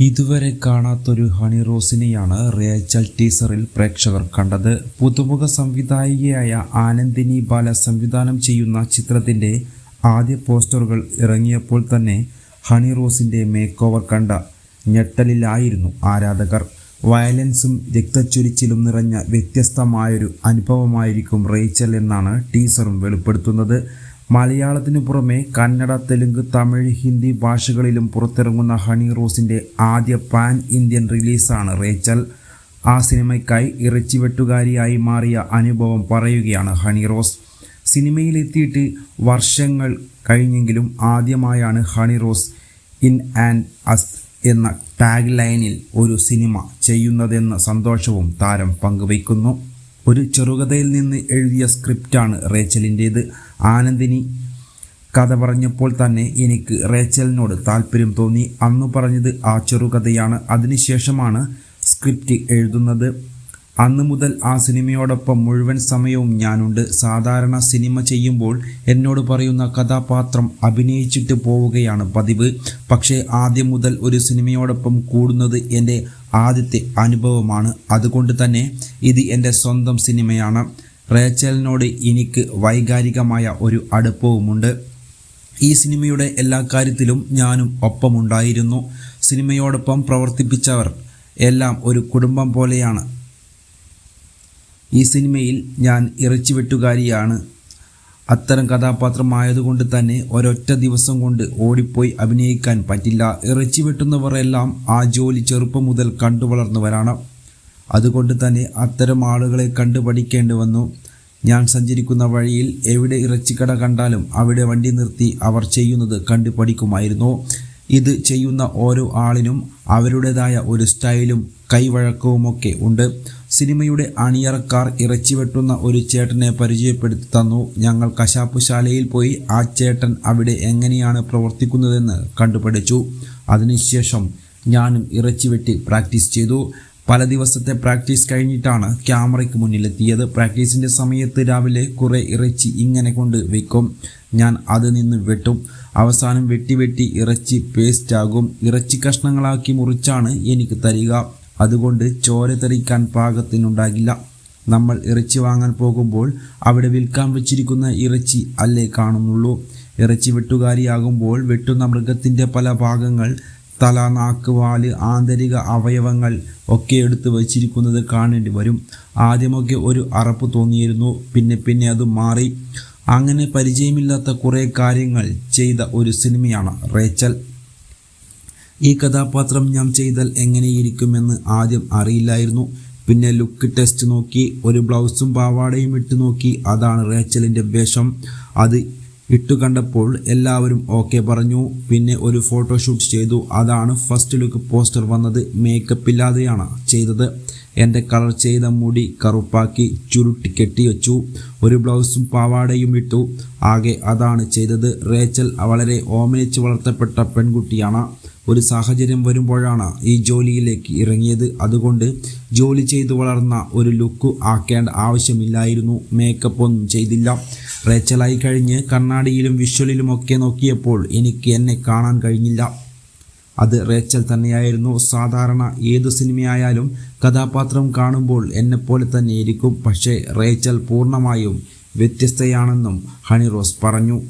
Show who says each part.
Speaker 1: ഇതുവരെ കാണാത്തൊരു honey റോസിനെയാണ് Rachel ടീസറിൽ പ്രേക്ഷകർ കണ്ടത്. പുതുമുഖ സംവിധായികയായ ആനന്ദിനി ബാല സംവിധാനം ചെയ്യുന്ന ചിത്രത്തിന്റെ ആദ്യ പോസ്റ്ററുകൾ ഇറങ്ങിയപ്പോൾ തന്നെ ഹണി റോസിന്റെ മേക്ക് ഓവർ കണ്ട ഞെട്ടലിലായിരുന്നു ആരാധകർ. വയലൻസും രക്തച്ചൊരിച്ചിലും നിറഞ്ഞ വ്യത്യസ്തമായൊരു അനുഭവമായിരിക്കും റേച്ചൽ എന്നാണ് ടീസറും വെളിപ്പെടുത്തുന്നത്. മലയാളത്തിനു പുറമെ കന്നഡ തെലുങ്ക് തമിഴ് ഹിന്ദി ഭാഷകളിലും പുറത്തിറങ്ങുന്ന ഹണി റോസിന്റെ ആദ്യ പാൻ ഇന്ത്യൻ റിലീസാണ് റേച്ചൽ. ആ സിനിമയ്ക്കായി ഇറച്ചിവെട്ടുകാരിയായി മാറിയ അനുഭവം പറയുകയാണ് ഹണി റോസ്. സിനിമയിലെത്തിയിട്ട് വർഷങ്ങൾ കഴിഞ്ഞെങ്കിലും ആദ്യമായാണ് Honey Rose in and as എന്ന ടാഗ് ലൈനിൽ ഒരു സിനിമ ചെയ്യുന്നതെന്ന സന്തോഷവും താരം പങ്കുവയ്ക്കുന്നു. ഒരു ചെറുകഥയിൽ നിന്ന് എഴുതിയ സ്ക്രിപ്റ്റാണ് റേച്ചലിന്റേത്. ആനന്ദിനി കഥ പറഞ്ഞപ്പോൾ തന്നെ എനിക്ക് റേച്ചലിനോട് താല്പര്യം തോന്നി. അന്ന് പറഞ്ഞത് ആ ചെറുകഥയാണ്. അതിനുശേഷമാണ് സ്ക്രിപ്റ്റ് എഴുതുന്നത്. അന്ന് മുതൽ ആ സിനിമയോടൊപ്പം മുഴുവൻ സമയവും ഞാനുണ്ട്. സാധാരണ സിനിമ ചെയ്യുമ്പോൾ എന്നോട് പറയുന്ന കഥാപാത്രം അഭിനയിച്ചിട്ട് പോവുകയാണ് പതിവ്. പക്ഷേ ആദ്യം മുതൽ ഒരു സിനിമയോടൊപ്പം കൂടുന്നത് എന്റെ ആദ്യത്തെ അനുഭവമാണ്. അതുകൊണ്ട് തന്നെ ഇത് എന്റെ സ്വന്തം സിനിമയാണ്. റേച്ചലിനോട് എനിക്ക് വൈകാരികമായ ഒരു അടുപ്പവുമുണ്ട്. ഈ സിനിമയുടെ എല്ലാ കാര്യത്തിലും ഞാനും ഒപ്പമുണ്ടായിരുന്നു. സിനിമയോടൊപ്പം പ്രവർത്തിപ്പിച്ചവർ എല്ലാം ഒരു കുടുംബം പോലെയാണ്. ഈ സിനിമയിൽ ഞാൻ ഇറച്ചിവെട്ടുകാരിയാണ്. അത്തരം കഥാപാത്രമായതുകൊണ്ട് തന്നെ ഒരൊറ്റ ദിവസം കൊണ്ട് ഓടിപ്പോയി അഭിനയിക്കാൻ പറ്റില്ല. ഇറച്ചി വെട്ടുന്നവരെല്ലാം ആ ജോലി ചെറുപ്പം മുതൽ കണ്ടു വളർന്നവരാണ്. അതുകൊണ്ട് തന്നെ അത്തരം ആളുകളെ കണ്ടു പഠിക്കേണ്ടി വന്നു. ഞാൻ സഞ്ചരിക്കുന്ന വഴിയിൽ എവിടെ ഇറച്ചിക്കട കണ്ടാലും അവിടെ വണ്ടി നിർത്തി അവർ ചെയ്യുന്നത് കണ്ടു പഠിക്കുമായിരുന്നു. ഇത് ചെയ്യുന്ന ഓരോ ആളിനും അവരുടേതായ ഒരു സ്റ്റൈലും കൈവഴക്കവുമൊക്കെ ഉണ്ട്. സിനിമയുടെ അണിയറക്കാർ ഇറച്ചി വെട്ടുന്ന ഒരു ചേട്ടനെ പരിചയപ്പെടുത്തി തന്നു. ഞങ്ങൾ കശാപ്പുശാലയിൽ പോയി ആ ചേട്ടൻ അവിടെ എങ്ങനെയാണ് പ്രവർത്തിക്കുന്നതെന്ന് കണ്ടുപഠിച്ചു. അതിനുശേഷം ഞാനും ഇറച്ചി വെട്ടി പ്രാക്ടീസ് ചെയ്തു. പല ദിവസത്തെ പ്രാക്ടീസ് കഴിഞ്ഞിട്ടാണ് ക്യാമറയ്ക്ക് മുന്നിലെത്തിയത്. പ്രാക്ടീസിന്റെ സമയത്ത് രാവിലെ കുറേ ഇറച്ചി ഇങ്ങനെ കൊണ്ട് വെക്കും. ഞാൻ അത് നിന്ന് വെട്ടും. അവസാനം വെട്ടി വെട്ടി ഇറച്ചി പേസ്റ്റാകും ഇറച്ചി കഷ്ണങ്ങളാക്കി മുറിച്ചാണ് എനിക്ക് തരിക. അതുകൊണ്ട് ചോര തെറിക്കാൻ പാകത്തിനുണ്ടാകില്ല. നമ്മൾ ഇറച്ചി വാങ്ങാൻ പോകുമ്പോൾ അവിടെ വിൽക്കാൻ വെച്ചിരിക്കുന്ന ഇറച്ചി അല്ലേ കാണുന്നുള്ളൂ. ഇറച്ചി വെട്ടുകാരിയാകുമ്പോൾ വെട്ടുന്ന മൃഗത്തിന്റെ പല ഭാഗങ്ങൾ തല നാക്ക് വാൽ ആന്തരിക അവയവങ്ങൾ ഒക്കെ എടുത്ത് വച്ചിരിക്കുന്നത് കാണേണ്ടി വരും. ആദ്യമൊക്കെ ഒരു അറപ്പ് തോന്നിയിരുന്നു പിന്നെ പിന്നെ അത് മാറി. അങ്ങനെ പരിചയമില്ലാത്ത കുറേ കാര്യങ്ങൾ ചെയ്ത ഒരു സിനിമയാണ് റേച്ചൽ. ഈ കഥാപാത്രം ഞാൻ ചെയ്താൽ എങ്ങനെയിരിക്കുമെന്ന് ആദ്യം അറിയില്ലായിരുന്നു. പിന്നെ ലുക്ക് ടെസ്റ്റ് നോക്കി ഒരു ബ്ലൗസും പാവാടയും ഇട്ട് നോക്കി അതാണ് റേച്ചലിന്റെ വേഷം. അത് ഇട്ടു കണ്ടപ്പോൾ എല്ലാവരും ഓക്കെ പറഞ്ഞു. പിന്നെ ഒരു ഫോട്ടോഷൂട്ട് ചെയ്തു. അതാണ് ഫസ്റ്റ് ലുക്ക് പോസ്റ്റർ വന്നത്. മേക്കപ്പ് ഇല്ലാതെയാണ് ചെയ്തത്. എന്റെ കളർ ചെയ്ത മുടി കറുപ്പാക്കി ചുരുട്ടി കെട്ടിവെച്ചു ഒരു ബ്ലൗസും പാവാടയും ഇട്ടു. ആകെ അതാണ് ചെയ്തത്. റേച്ചൽ വളരെ ഓമനിച്ച് വളർത്തപ്പെട്ട പെൺകുട്ടിയാണ്. ഒരു സാഹചര്യം വരുമ്പോഴാണ് ഈ ജോലിയിലേക്ക് ഇറങ്ങിയത്. അതുകൊണ്ട് ജോലി ചെയ്തു വളർന്ന ഒരു ലുക്ക് ആക്കേണ്ട ആവശ്യമില്ലായിരുന്നു. മേക്കപ്പ് ഒന്നും ചെയ്തില്ല. റേച്ചലായി കഴിഞ്ഞ് കണ്ണാടിയിലും വിഷ്വലിലുമൊക്കെ നോക്കിയപ്പോൾ എനിക്ക് എന്നെ കാണാൻ കഴിഞ്ഞില്ല. അത് റേച്ചൽ തന്നെയായിരുന്നു. സാധാരണ ഏതു സിനിമയായാലും കഥാപാത്രം കാണുമ്പോൾ എന്നെപ്പോലെ തന്നെ ഇരിക്കും പക്ഷേ റേച്ചൽ പൂർണമായും വ്യത്യസ്തയാണെന്നും ഹണി റോസ് പറഞ്ഞു.